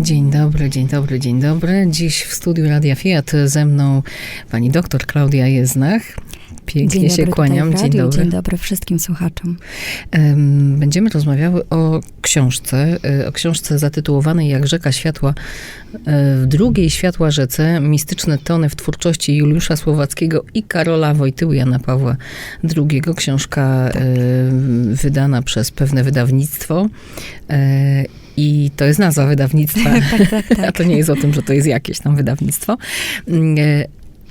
Dzień dobry, dzień dobry, dzień dobry. Dziś w studiu Radia Fiat ze mną pani doktor Klaudia Jeznach. Pięknie dzień się kłaniam. Dzień dobry. Dzień dobry wszystkim słuchaczom. Em, Będziemy rozmawiały o książce, e, o książce zatytułowanej Jak rzeka światła e, w drugiej światła rzece, mistyczne tony w twórczości Juliusza Słowackiego i Karola Wojtyły Jana Pawła II. Książka e, wydana przez pewne wydawnictwo. I to jest nazwa wydawnictwa. tak, tak, A tak. to nie jest o tym, że to jest jakieś tam wydawnictwo. Mm, e,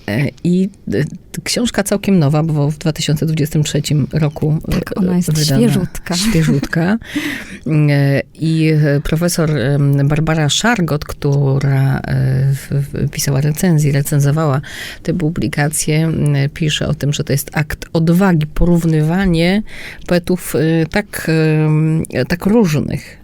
e, I e, książka całkiem nowa, bo w 2023 roku Tak, ona jest wydana. świeżutka. Świeżutka. Mm, I profesor Barbara Szargot, która pisała recenzję, recenzowała tę publikację, m, pisze o tym, że to jest akt odwagi, porównywanie poetów tak, tak różnych.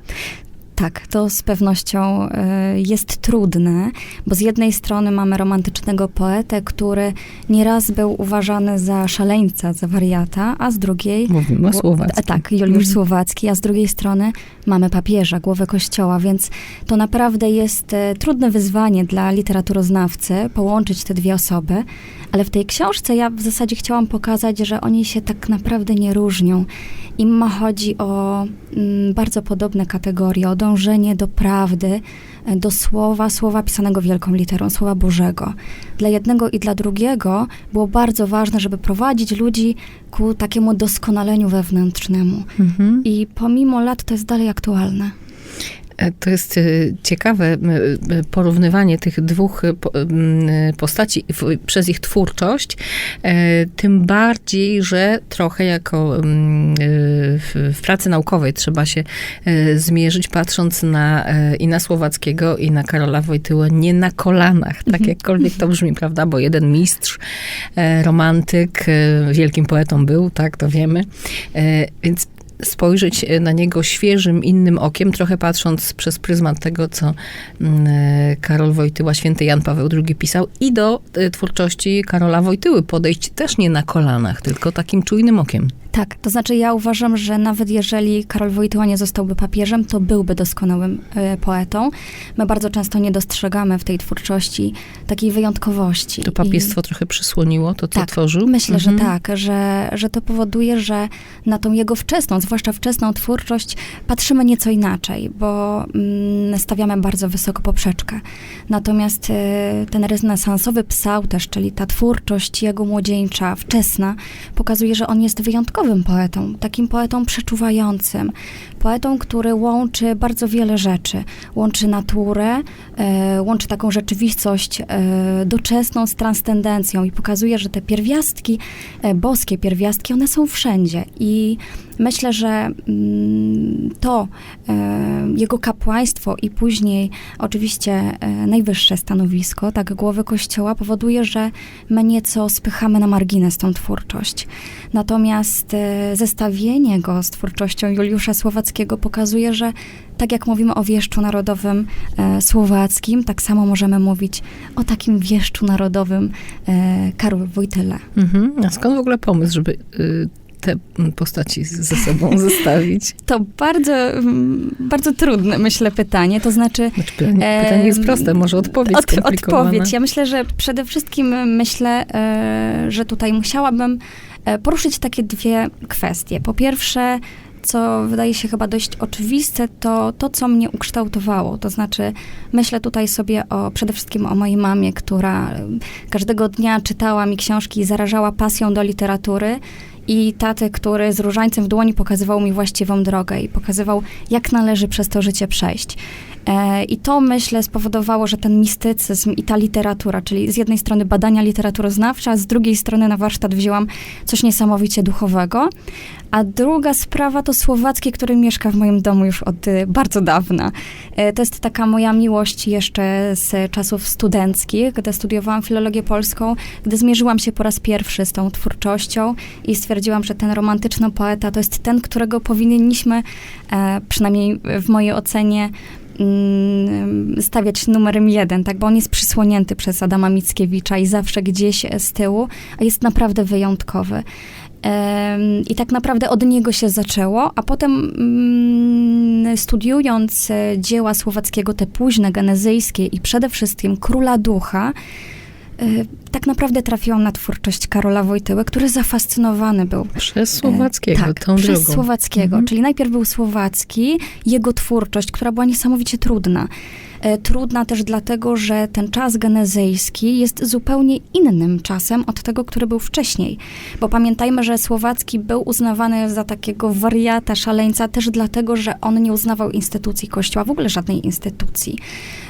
Tak, to z pewnością e, jest trudne, bo z jednej strony mamy romantycznego poetę, który nieraz był uważany za szaleńca, za wariata, a z drugiej Mówimy o Słowackim. Tak, Juliusz Mhm. Słowacki, a z drugiej strony mamy papieża, głowę kościoła, więc to naprawdę jest e, trudne wyzwanie dla literaturoznawcy połączyć te dwie osoby, ale w tej książce ja w zasadzie chciałam pokazać, że oni się tak naprawdę nie różnią. Im chodzi o mm, bardzo podobne kategorie, o dążenie do prawdy, e, do słowa, słowa pisanego wielką literą, słowa Bożego. Dla jednego i dla drugiego było bardzo ważne, żeby prowadzić ludzi ku takiemu doskonaleniu wewnętrznemu. Mhm. I pomimo lat to jest dalej aktualne. E, To jest e, ciekawe porównywanie tych dwóch e, postaci przez ich twórczość, tym bardziej, że trochę jako w, pracy naukowej trzeba się zmierzyć, patrząc na i na Słowackiego, i na Karola Wojtyłę, nie na kolanach, tak Mhm. jakkolwiek to brzmi, prawda, bo jeden mistrz, romantyk, wielkim poetą był, tak, to wiemy, więc spojrzeć e, na niego świeżym, innym okiem, trochę patrząc przez pryzmat tego, co mm, e, Karol Wojtyła, święty Jan Paweł II pisał i do e, twórczości Karola Wojtyły podejść też nie na kolanach, tylko takim czujnym okiem. Tak, to znaczy ja uważam, że nawet jeżeli Karol Wojtyła nie zostałby papieżem, to byłby doskonałym e, poetą. My bardzo często nie dostrzegamy w tej twórczości takiej wyjątkowości. To I- papiestwo trochę przysłoniło to, co Tak, tworzył? Myślę, Mhm. że tak, że, że to powoduje, że na tą jego wczesną, zwłaszcza wczesną twórczość patrzymy nieco inaczej, bo mm, stawiamy bardzo wysoko poprzeczkę. Natomiast y, ten renesansowy psał też, czyli ta twórczość jego młodzieńcza, wczesna, pokazuje, że on jest wyjątkowym poetą, takim poetą przeczuwającym, poetą, który łączy bardzo wiele rzeczy. Łączy naturę, e, łączy taką rzeczywistość e, doczesną z transcendencją i pokazuje, że te pierwiastki, e, boskie pierwiastki, one są wszędzie. I myślę, że mm, to e, jego kapłaństwo i później oczywiście e, najwyższe stanowisko, tak, głowy kościoła, powoduje, że my nieco spychamy na margines tą twórczość. Natomiast zestawienie go z twórczością Juliusza Słowackiego pokazuje, że tak jak mówimy o wieszczu narodowym e, słowackim, tak samo możemy mówić o takim wieszczu narodowym e, Karol Wojtyle. Mhm. A skąd w ogóle pomysł, żeby y, te postaci ze sobą zestawić? To bardzo, mm, bardzo trudne, myślę, pytanie. To znaczy, Znaczy, pytanie, pytanie jest proste, może odpowiedź Od, odpowiedź. Ja myślę, że przede wszystkim myślę, e, że tutaj musiałabym poruszyć takie dwie kwestie. Po pierwsze, co wydaje się chyba dość oczywiste, to to, co mnie ukształtowało. To znaczy, myślę tutaj sobie o, przede wszystkim o mojej mamie, która e, każdego dnia czytała mi książki i zarażała pasją do literatury. I taty, który z różańcem w dłoni pokazywał mi właściwą drogę i pokazywał, jak należy przez to życie przejść. E, I to, myślę, spowodowało, że ten mistycyzm i ta literatura, czyli z jednej strony badania literaturoznawcze, a z drugiej strony na warsztat wzięłam coś niesamowicie duchowego. A druga sprawa to Słowacki, który mieszka w moim domu już od y, bardzo dawna. E, To jest taka moja miłość jeszcze z czasów studenckich, gdy studiowałam filologię polską, gdy zmierzyłam się po raz pierwszy z tą twórczością i stwierdziłam, że ten romantyczny poeta to jest ten, którego powinniśmy, e, przynajmniej w mojej ocenie, mm, stawiać numerem jeden, tak, bo on jest przysłonięty przez Adama Mickiewicza i zawsze gdzieś z tyłu, a jest naprawdę wyjątkowy. I tak naprawdę od niego się zaczęło, a potem mm, studiując e, dzieła słowackiego, te późne, genezyjskie i przede wszystkim Króla Ducha, e, tak naprawdę trafiłam na twórczość Karola Wojtyły, który zafascynowany był Przez Słowackiego, tak, tą przez drogą. Słowackiego. Mhm. Czyli najpierw był Słowacki, jego twórczość, która była niesamowicie trudna. E, Trudna też dlatego, że ten czas genezyjski jest zupełnie innym czasem od tego, który był wcześniej. Bo pamiętajmy, że Słowacki był uznawany za takiego wariata, szaleńca, też dlatego, że on nie uznawał instytucji Kościoła, w ogóle żadnej instytucji.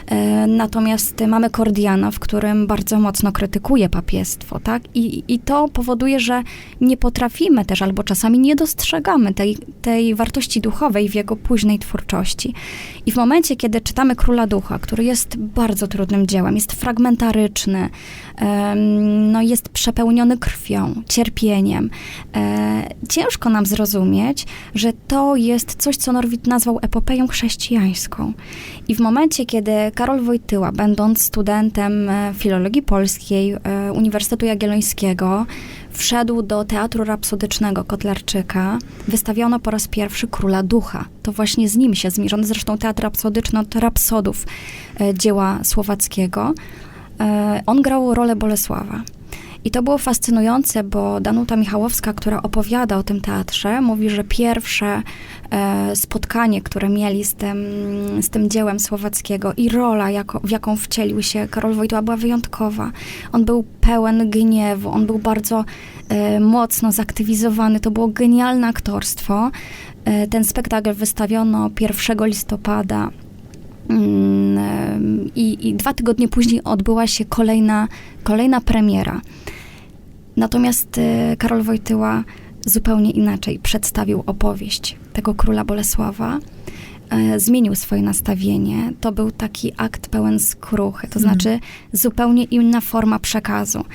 E, Natomiast mamy Kordiana, w którym bardzo mocno krytykuje papiestwo, tak? I, I to powoduje, że nie potrafimy też, albo czasami nie dostrzegamy tej, tej wartości duchowej w jego późnej twórczości. I w momencie, kiedy czytamy Króla Ducha, który jest bardzo trudnym dziełem, jest fragmentaryczny, no jest przepełniony krwią, cierpieniem, e, ciężko nam zrozumieć, że to jest coś, co Norwid nazwał epopeją chrześcijańską. I w momencie, kiedy Karol Wojtyła, będąc studentem e, filologii polskiej e, Uniwersytetu Jagiellońskiego, wszedł do Teatru Rapsodycznego Kotlarczyka, wystawiono po raz pierwszy Króla Ducha. To właśnie z nim się zmierzono. Zresztą Teatr Rapsodyczny od rapsodów e, dzieła słowackiego. E, on grał rolę Bolesława. I to było fascynujące, bo Danuta Michałowska, która opowiada o tym teatrze, mówi, że pierwsze e, spotkanie, które mieli z tym, z tym dziełem słowackiego i rola, jako, w jaką wcielił się Karol Wojtyła, była wyjątkowa. On był pełen gniewu, on był bardzo e, mocno zaktywizowany, to było genialne aktorstwo. E, ten spektakl wystawiono 1 listopada I, I dwa tygodnie później odbyła się kolejna, kolejna premiera. Natomiast e, Karol Wojtyła zupełnie inaczej przedstawił opowieść tego króla Bolesława. E, Zmienił swoje nastawienie. To był taki akt pełen skruchy, to Mhm. znaczy zupełnie inna forma przekazu.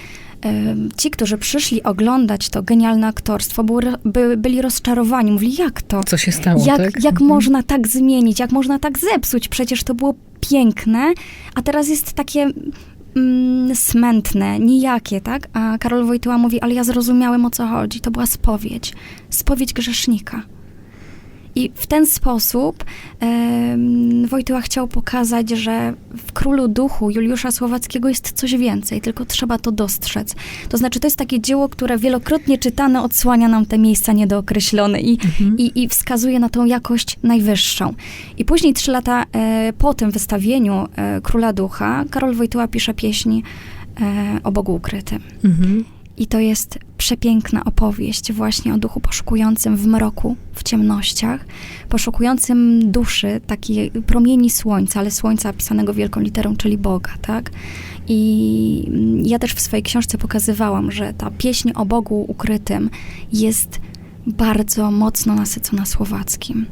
Ci, którzy przyszli oglądać to genialne aktorstwo, by, byli rozczarowani. Mówili, jak to? Co się stało, Jak, tak? jak Mhm. można tak zmienić, jak można tak zepsuć? Przecież to było piękne, a teraz jest takie mm, smętne, nijakie, tak? A Karol Wojtyła mówi, ale ja zrozumiałem o co chodzi. To była spowiedź. Spowiedź grzesznika. I w ten sposób em, Wojtyła chciał pokazać, że w Królu Duchu Juliusza Słowackiego jest coś więcej, tylko trzeba to dostrzec. To znaczy, to jest takie dzieło, które wielokrotnie czytane odsłania nam te miejsca niedookreślone i, Mhm. i, i wskazuje na tą jakość najwyższą. I później, trzy lata e, po tym wystawieniu e, Króla Ducha, Karol Wojtyła pisze pieśń e, o Bogu ukrytym. Mhm. I to jest przepiękna opowieść właśnie o duchu poszukującym w mroku, w ciemnościach, poszukującym duszy, takiej promieni słońca, ale słońca pisanego wielką literą, czyli Boga, tak? I ja też w swojej książce pokazywałam, że ta pieśń o Bogu ukrytym jest bardzo mocno nasycona słowackim.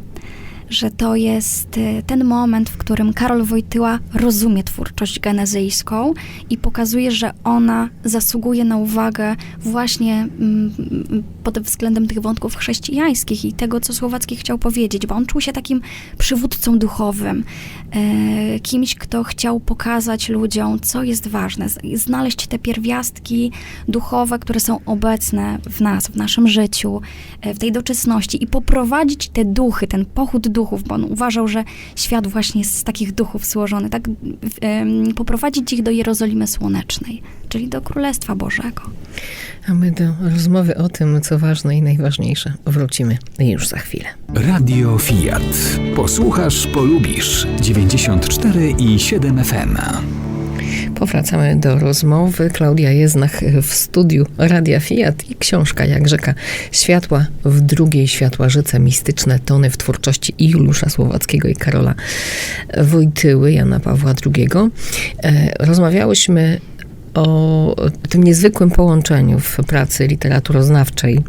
Że to jest y, ten moment, w którym Karol Wojtyła rozumie twórczość genezyjską i pokazuje, że ona zasługuje na uwagę właśnie mm, pod względem tych wątków chrześcijańskich i tego, co Słowacki chciał powiedzieć, bo on czuł się takim przywódcą duchowym, e, kimś, kto chciał pokazać ludziom, co jest ważne, znaleźć te pierwiastki duchowe, które są obecne w nas, w naszym życiu, e, w tej doczesności i poprowadzić te duchy, ten pochód duchów, bo on uważał, że świat właśnie jest z takich duchów złożony, tak poprowadzić ich do Jerozolimy Słonecznej, czyli do Królestwa Bożego. A my do rozmowy o tym, co ważne i najważniejsze, wrócimy już za chwilę. Radio Fiat. Posłuchasz, polubisz. 94 i 7 FM. Powracamy do rozmowy. Klaudia Jeznach w studiu Radia Fiat i książka Jak rzeka światła w drugiej światłażyce mistyczne tony w twórczości i Juliusza Słowackiego i Karola Wojtyły, Jana Pawła II. E, Rozmawiałyśmy o tym niezwykłym połączeniu w pracy literaturoznawczej,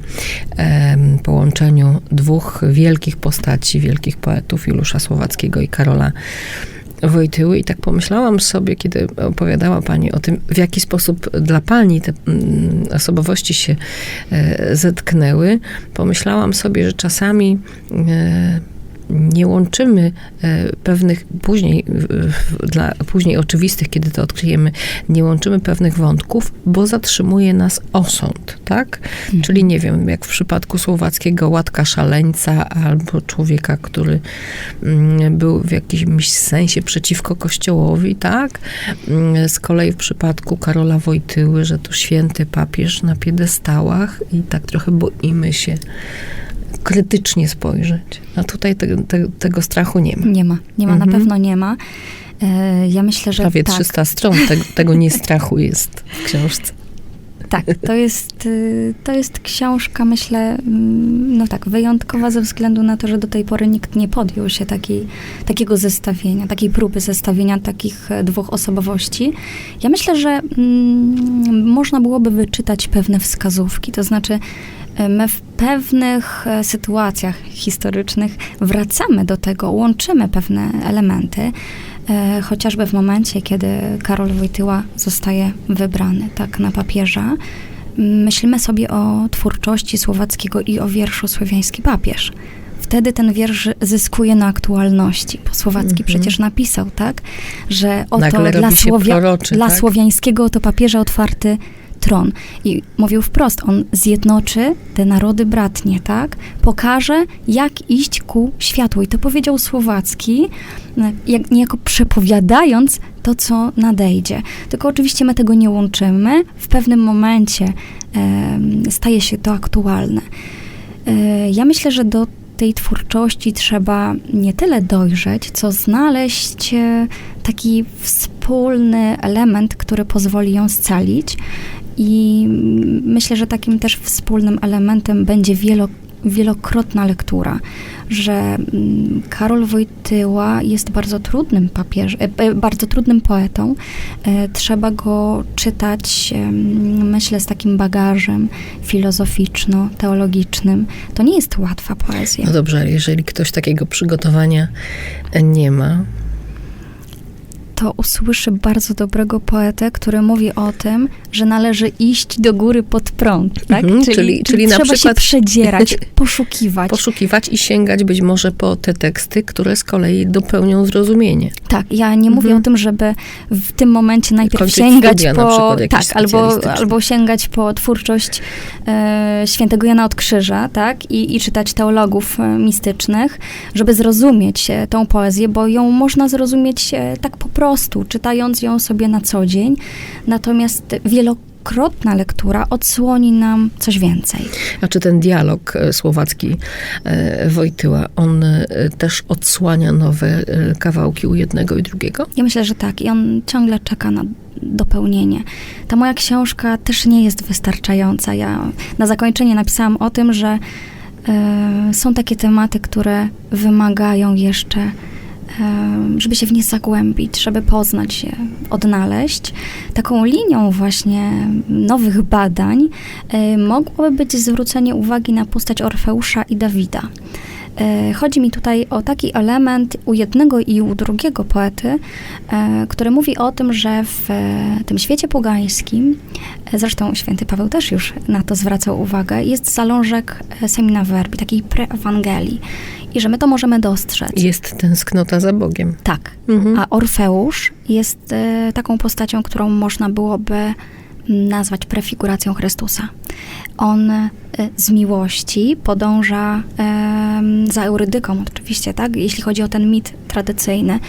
połączeniu dwóch wielkich postaci, wielkich poetów, Juliusza Słowackiego i Karola Wojtyły. I tak pomyślałam sobie, kiedy opowiadała Pani o tym, w jaki sposób dla Pani te mm, osobowości się e, zetknęły, pomyślałam sobie, że czasami e, nie łączymy e, pewnych później, dla później oczywistych, kiedy to odkryjemy, nie łączymy pewnych wątków, bo zatrzymuje nas osąd, tak? Czyli nie wiem, jak w przypadku słowackiego łatka szaleńca albo człowieka, który mm, był w jakimś sensie przeciwko kościołowi, tak? Mm, Z kolei w przypadku Karola Wojtyły, że to święty papież na piedestałach i tak trochę boimy się krytycznie spojrzeć. A tutaj te, te, tego strachu nie ma. Nie ma, nie ma, Mhm. na pewno nie ma. E, Ja myślę, że Prawie tak, 300 stron tego, tego nie strachu jest w książce. tak, to jest, y, to jest książka, myślę, mm, no tak, wyjątkowa ze względu na to, że do tej pory nikt nie podjął się takiej, takiego zestawienia, takiej próby zestawienia takich e, dwóch osobowości. Ja myślę, że mm, można byłoby wyczytać pewne wskazówki, to znaczy my w pewnych e, sytuacjach historycznych wracamy do tego, łączymy pewne elementy, e, chociażby w momencie, kiedy Karol Wojtyła zostaje wybrany tak na papieża. Myślimy sobie o twórczości Słowackiego i o wierszu Słowiański papież. Wtedy ten wiersz zyskuje na aktualności, bo Słowacki Mhm. przecież napisał, tak, że oto Nagle dla, Słowia- proroczy, dla tak? słowiańskiego oto papieża otwarty tron. I mówił wprost, on zjednoczy te narody bratnie, tak? Pokaże, jak iść ku światłu. I to powiedział Słowacki, e, jak, niejako przepowiadając to, co nadejdzie. Tylko oczywiście my tego nie łączymy. W pewnym momencie em, staje się to aktualne. E, Ja myślę, że do tej twórczości trzeba nie tyle dojrzeć, co znaleźć e, taki wspólny element, który pozwoli ją scalić. I myślę, że takim też wspólnym elementem będzie wielo, wielokrotna lektura, że mm, Karol Wojtyła jest bardzo trudnym papież, e, e, bardzo trudnym poetą. E, Trzeba go czytać, myślę, z takim bagażem filozoficzno-teologicznym. To nie jest łatwa poezja. No dobrze, ale jeżeli ktoś takiego przygotowania nie ma, to usłyszy bardzo dobrego poetę, który mówi o tym, że należy iść do góry pod prąd, tak? Mhm, czyli- czyli na trzeba przykład- się przedzierać, poszukiwać. poszukiwać i sięgać być może po te teksty, które z kolei dopełnią zrozumienie. tak, ja nie mówię Mhm. o tym, żeby w tym momencie najpierw Kończyć sięgać na po... tak, albo, albo sięgać po twórczość e, świętego Jana od Krzyża, tak? I, I czytać teologów e, mistycznych, żeby zrozumieć e, tą poezję, bo ją można zrozumieć e, tak po prostu, czytając ją sobie na co dzień. Natomiast wielokrotna lektura odsłoni nam coś więcej. A czy ten dialog e, słowacki e, Wojtyła, on e, też odsłania nowe kawałki u jednego i drugiego? Ja myślę, że tak. I on ciągle czeka na dopełnienie. Ta moja książka też nie jest wystarczająca. Ja na zakończenie napisałam o tym, że e, są takie tematy, które wymagają jeszcze, żeby się w nie zagłębić, żeby poznać się, odnaleźć. Taką linią właśnie nowych badań mogłoby być zwrócenie uwagi na postać Orfeusza i Dawida. E, Chodzi mi tutaj o taki element u jednego i u drugiego poety, e, który mówi o tym, że w e, tym świecie pogańskim, zresztą święty Paweł też już na to zwracał uwagę, jest zalążek semina verbi, takiej preewangelii i że my to możemy dostrzec. Jest tęsknota za Bogiem. Tak. Mhm. A Orfeusz jest e, taką postacią, którą można byłoby nazwać prefiguracją Chrystusa. On e, z miłości podąża za Eurydyką, oczywiście, tak? Jeśli chodzi o ten mit tradycyjny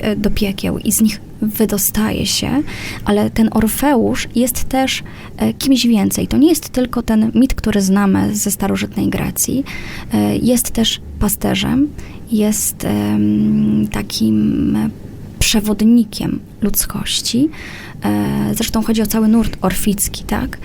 e, do piekieł i z nich wydostaje się, ale ten Orfeusz jest też e, kimś więcej. To nie jest tylko ten mit, który znamy ze starożytnej Grecji. Jest też pasterzem, jest takim przewodnikiem ludzkości. E, Zresztą chodzi o cały nurt orficki, tak?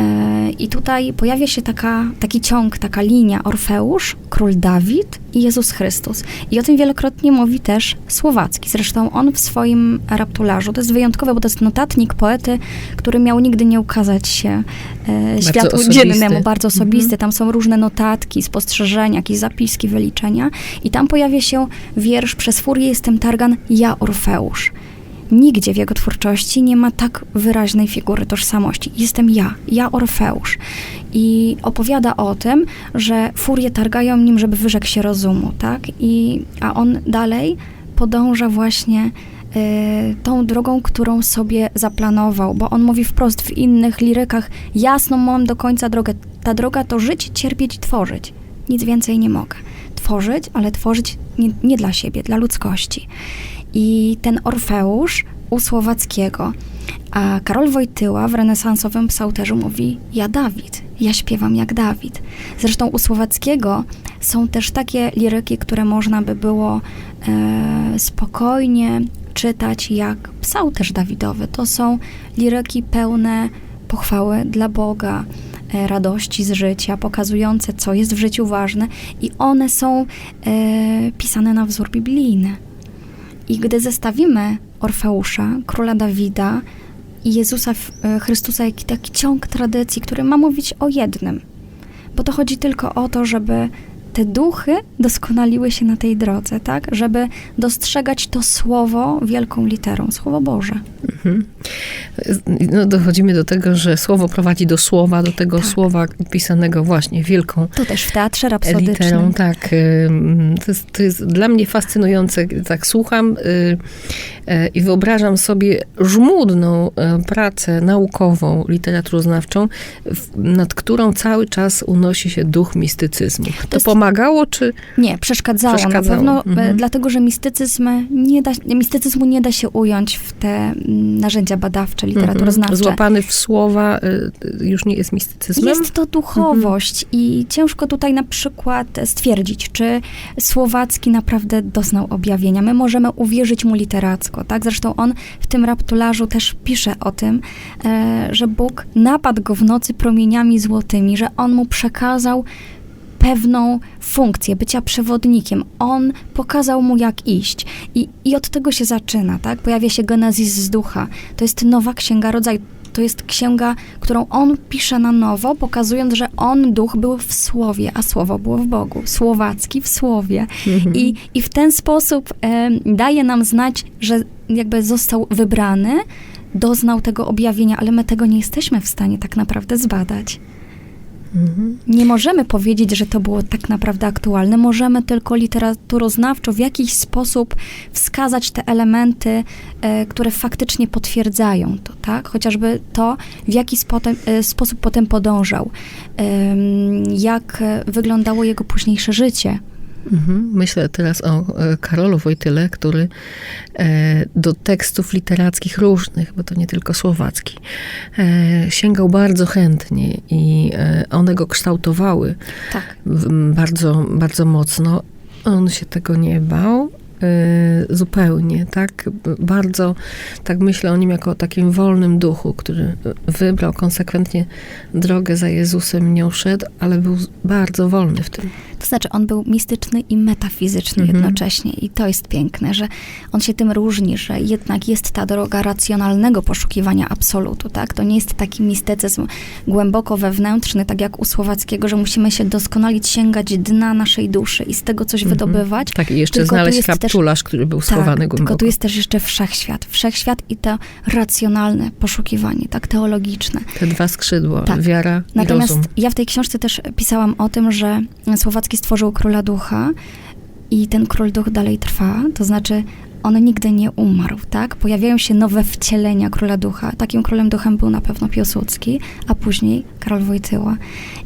E, I tutaj pojawia się taka, taki ciąg, taka linia Orfeusz, król Dawid i Jezus Chrystus. I o tym wielokrotnie mówi też Słowacki. Zresztą on w swoim raptularzu, to jest wyjątkowe, bo to jest notatnik poety, który miał nigdy nie ukazać się e, światu osobisty. dziennemu, bardzo osobisty. Mhm. Tam są różne notatki, spostrzeżenia, jakieś zapiski, wyliczenia. I tam pojawia się wiersz Przez furię jestem targan, ja Orfeusz. Nigdzie w jego twórczości nie ma tak wyraźnej figury tożsamości. Jestem ja, ja Orfeusz. I opowiada o tym, że furie targają nim, żeby wyrzekł się rozumu, tak? I, a on dalej podąża właśnie y, tą drogą, którą sobie zaplanował, bo on mówi wprost w innych lirykach, jasną mam do końca drogę. Ta droga to żyć, cierpieć tworzyć. Nic więcej nie mogę. Tworzyć, ale tworzyć nie, nie dla siebie, dla ludzkości. I ten Orfeusz u Słowackiego, a Karol Wojtyła w renesansowym psałterzu mówi ja Dawid, ja śpiewam jak Dawid. Zresztą u Słowackiego są też takie liryki, które można by było e, spokojnie czytać jak psałterz Dawidowy. To są liryki pełne pochwały dla Boga, e, radości z życia, pokazujące, co jest w życiu ważne i one są e, pisane na wzór biblijny. I gdy zestawimy Orfeusza, króla Dawida i Jezusa e, Chrystusa, jaki taki ciąg tradycji, który ma mówić o jednym, bo to chodzi tylko o to, żeby te duchy doskonaliły się na tej drodze, tak? Żeby dostrzegać to słowo wielką literą, słowo Boże. Mhm. No, dochodzimy do tego, że słowo prowadzi do słowa, do tego Tak. słowa pisanego właśnie wielką To też w teatrze rapsodycznym. literą. Tak, to jest, to jest dla mnie fascynujące. Tak słucham y, i wyobrażam sobie żmudną y, pracę naukową, literaturoznawczą, nad którą cały czas unosi się duch mistycyzmu. To, jest- pomagało, czy... Nie, przeszkadzało, Przeszkadzało, na pewno, e, mhm. dlatego że mistycyzm nie da, mistycyzmu nie da się ująć w te narzędzia badawcze, literaturoznawcze. Mhm. Złapany w słowa już nie jest mistycyzmem? Jest to duchowość i ciężko tutaj na przykład stwierdzić, czy Słowacki naprawdę doznał objawienia. My możemy uwierzyć mu literacko, tak? Zresztą on w tym raptularzu też pisze o tym, e, że Bóg napadł go w nocy promieniami złotymi, że on mu przekazał pewną funkcję bycia przewodnikiem. On pokazał mu, jak iść. I, I od tego się zaczyna, tak? Pojawia się genezis z ducha. To jest nowa księga rodzaju. To jest księga, którą on pisze na nowo, pokazując, że on, duch, był w słowie, a słowo było w Bogu. Słowacki w słowie. Mhm. I, I w ten sposób e, daje nam znać, że jakby został wybrany, doznał tego objawienia, ale my tego nie jesteśmy w stanie tak naprawdę zbadać. Mhm. Nie możemy powiedzieć, że to było tak naprawdę aktualne. Możemy tylko literaturoznawczo w jakiś sposób wskazać te elementy, e, które faktycznie potwierdzają to, tak? Chociażby to, w jaki spotem, e, sposób potem podążał, em, jak e, wyglądało jego późniejsze życie. Mhm. Myślę teraz o e, Karolu Wojtyle, który e, do tekstów literackich różnych, bo to nie tylko słowacki, e, sięgał bardzo chętnie i one go kształtowały Tak. bardzo, bardzo mocno. On się tego nie bał. Zupełnie, tak? Bardzo, tak myślę o nim jako o takim wolnym duchu, który wybrał konsekwentnie drogę za Jezusem, nią szedł, ale był bardzo wolny w tym. To znaczy, on był mistyczny i metafizyczny Mhm. jednocześnie. I to jest piękne, że on się tym różni, że jednak jest ta droga racjonalnego poszukiwania absolutu, tak? To nie jest taki mistycyzm głęboko wewnętrzny, tak jak u Słowackiego, że musimy się doskonalić, sięgać dna naszej duszy i z tego coś Mhm. wydobywać. Tak, i jeszcze Tylko znaleźć raptularz, który był Tak, schowany tylko głęboko. tu jest też jeszcze wszechświat. Wszechświat i to racjonalne poszukiwanie, tak teologiczne. Te dwa skrzydła, Tak. wiara Natomiast i rozum. ja w tej książce też pisałam o tym, że Słowacki stworzył króla ducha i ten król duch dalej trwa, to znaczy on nigdy nie umarł, tak? Pojawiają się nowe wcielenia króla ducha. Takim królem duchem był na pewno Piłsudski, a później Karol Wojtyła.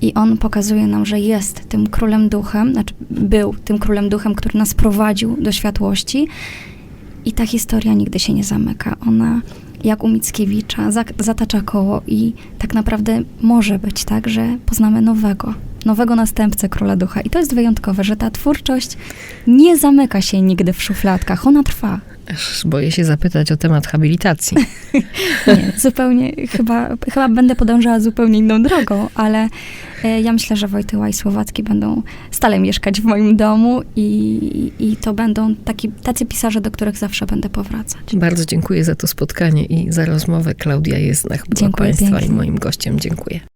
I on pokazuje nam, że jest tym królem duchem, znaczy był tym królem duchem, który nas prowadził do światłości. I ta historia nigdy się nie zamyka. Ona, jak u Mickiewicza, zatacza koło i tak naprawdę może być tak, że poznamy nowego, nowego następcę Króla Ducha. I to jest wyjątkowe, że ta twórczość nie zamyka się nigdy w szufladkach. Ona trwa. Boję się zapytać o temat habilitacji. Nie, zupełnie, chyba, chyba będę podążała zupełnie inną drogą, ale e, ja myślę, że Wojtyła i Słowacki będą stale mieszkać w moim domu i, i to będą taki, tacy pisarze, do których zawsze będę powracać. Bardzo dziękuję za to spotkanie i za rozmowę. Klaudia Jeznach była Dziękuję Państwa pięknie. i moim gościem. Dziękuję.